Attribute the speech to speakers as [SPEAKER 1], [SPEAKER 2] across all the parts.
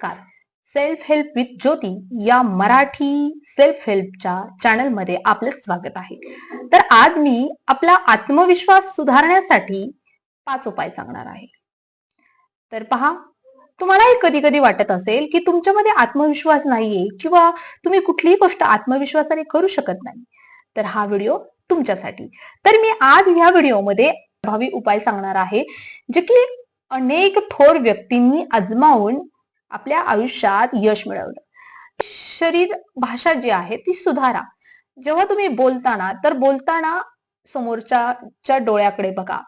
[SPEAKER 1] नमस्कार. Self help with ज्योती या Marathi self हेल्पच्या चॅनलमध्ये आपलं स्वागत आहे. तर आज मी आपला आत्मविश्वास सुधारण्यासाठी पाच उपाय सांगणार आहे. तर पहा तुम्हालाही कधी कधी वाटत असेल की तुमच्यामध्ये आत्मविश्वास नाहीये किंवा तुम्ही कुठलीही गोष्ट आत्मविश्वासाने करू शकत नाही. तर हा व्हिडिओ तुमच्यासाठी. तर मी आज ह्या व्हिडिओमध्ये प्रभावी उपाय सांगणार आहे जे की अनेक थोर व्यक्तींनी आजमावून आपल्या आयुष्यात यश मिळवलं. शरीर भाषा जी आहे ती सुधारा. जेव्हा तुम्ही बोलताना तर बोलताना समोरच्या डोळ्याकडे बघा.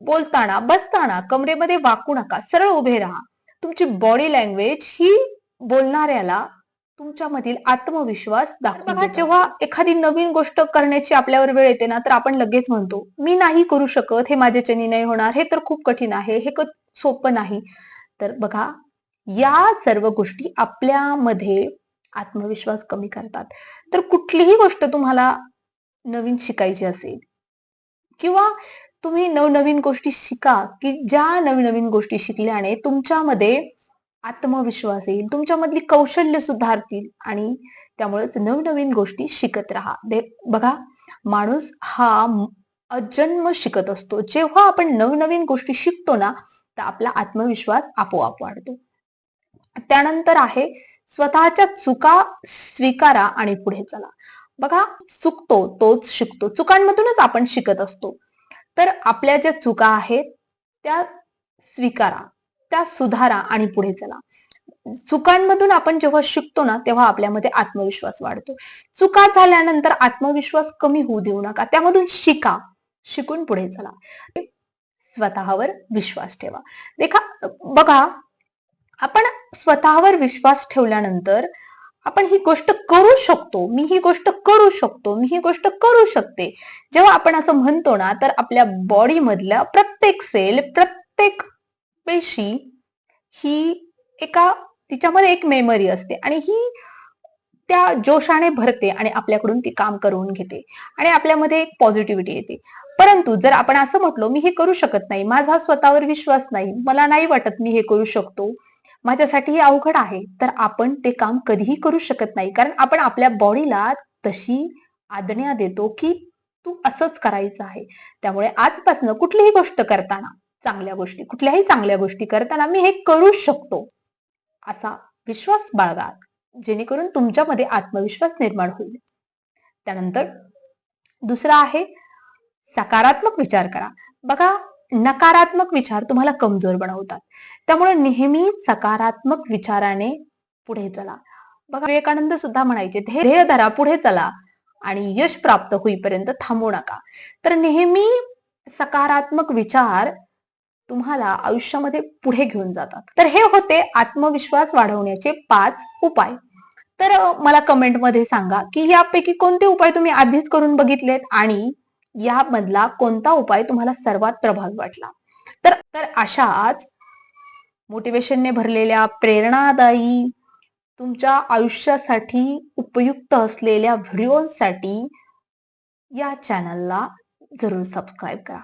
[SPEAKER 1] बोलताना बसताना कमरेमध्ये वाकू नका सरळ उभे राहा. तुमची बॉडी लँग्वेज ही बोलणाऱ्याला तुमच्यामधील आत्मविश्वास दाखवा जेव्हा एखादी नवीन गोष्ट करण्याची आपल्यावर वेळ येते ना तर आपण लगेच म्हणतो मी नाही करू शकत हे माझ्याच्यानी नाही होणार हे तर खूप कठीण आहे हे सोपं नाही. तर बघा या सर्व गोष्टी आपल्यामध्ये आत्मविश्वास कमी करतात. तर कुठलीही गोष्ट तुम्हाला नवीन शिकायची असेल किंवा तुम्ही नवनवीन गोष्टी शिका की ज्या नवीन नवीन गोष्टी शिकल्याने तुमच्यामध्ये आत्मविश्वास येईल तुमच्यामधली कौशल्य सुधारतील आणि त्यामुळेच नवनवीन गोष्टी शिकत राहा. बघा माणूस हा अजन्म शिकत असतो. जेव्हा आपण नवनवीन गोष्टी शिकतो ना तर आपला आत्मविश्वास आपोआप वाढतो. त्यानंतर आहे स्वतःच्या चुका स्वीकारा आणि पुढे चला. बघा चुकतो तोच शिकतो. चुकांमधूनच आपण शिकत असतो. तर आपल्या ज्या चुका आहेत त्या स्वीकारा त्या सुधारा आणि पुढे चला. चुकांमधून आपण जेव्हा शिकतो ना तेव्हा आपल्यामध्ये आत्मविश्वास वाढतो. चुका झाल्यानंतर आत्मविश्वास कमी होऊ देऊ नका. त्यामधून शिका शिकून पुढे चला. स्वतःवर विश्वास ठेवा. देखा बघा आपण स्वतःवर विश्वास ठेवल्यानंतर आपण ही गोष्ट करू शकतो. मी ही गोष्ट करू शकतो. मी ही गोष्ट करू शकते. जेव्हा आपण असं म्हणतो ना तर आपल्या बॉडीमधल्या प्रत्येक सेल प्रत्येक पेशी ही एका तिच्यामध्ये एक मेमरी असते आणि ही त्या जोशाने भरते आणि आपल्याकडून ती काम करून घेते आणि आपल्यामध्ये एक पॉझिटिव्हिटी येते. परंतु जर आपण असं म्हटलो मी हे करू शकत नाही. माझा स्वतःवर विश्वास नाही. मला नाही वाटत मी हे करू शकतो. माझ्यासाठी हे अवघड आहे तर आपण ते काम कधीही करू शकत नाही. कारण आपण आपल्या बॉडीला तशी आज्ञा देतो की तू असंच करायचं आहे. त्यामुळे आजपासून कुठलीही गोष्ट करताना चांगल्या गोष्टी कुठल्याही चांगल्या गोष्टी करताना मी हे करू शकतो असा विश्वास बाळगा जेणेकरून तुमच्यामध्ये आत्मविश्वास निर्माण होईल. त्यानंतर दुसरा आहे सकारात्मक विचार करा. बघा नकारात्मक विचार तुम्हाला कमजोर बनवतात. त्यामुळे नेहमी सकारात्मक विचाराने पुढे चला. बघा विवेकानंद सुद्धा म्हणायचे ध्येय धरा पुढे चला आणि यश प्राप्त होईपर्यंत थांबू नका. तर नेहमी सकारात्मक विचार तुम्हाला आयुष्यामध्ये पुढे घेऊन जातात. तर हे होते आत्मविश्वास वाढवण्याचे पाच उपाय. तर मला कमेंटमध्ये सांगा की यापैकी कोणते उपाय तुम्ही आधीच करून बघितलेत आणि यामधला कोणता उपाय तुम्हाला सर्वात प्रभावी वाटला? तर तर अशाच मोटिवेशनने भरलेल्या प्रेरणादायी तुमच्या आयुष्यासाठी उपयुक्त असलेल्या व्हिडिओसाठी या चॅनलला जरूर सबस्क्राईब करा.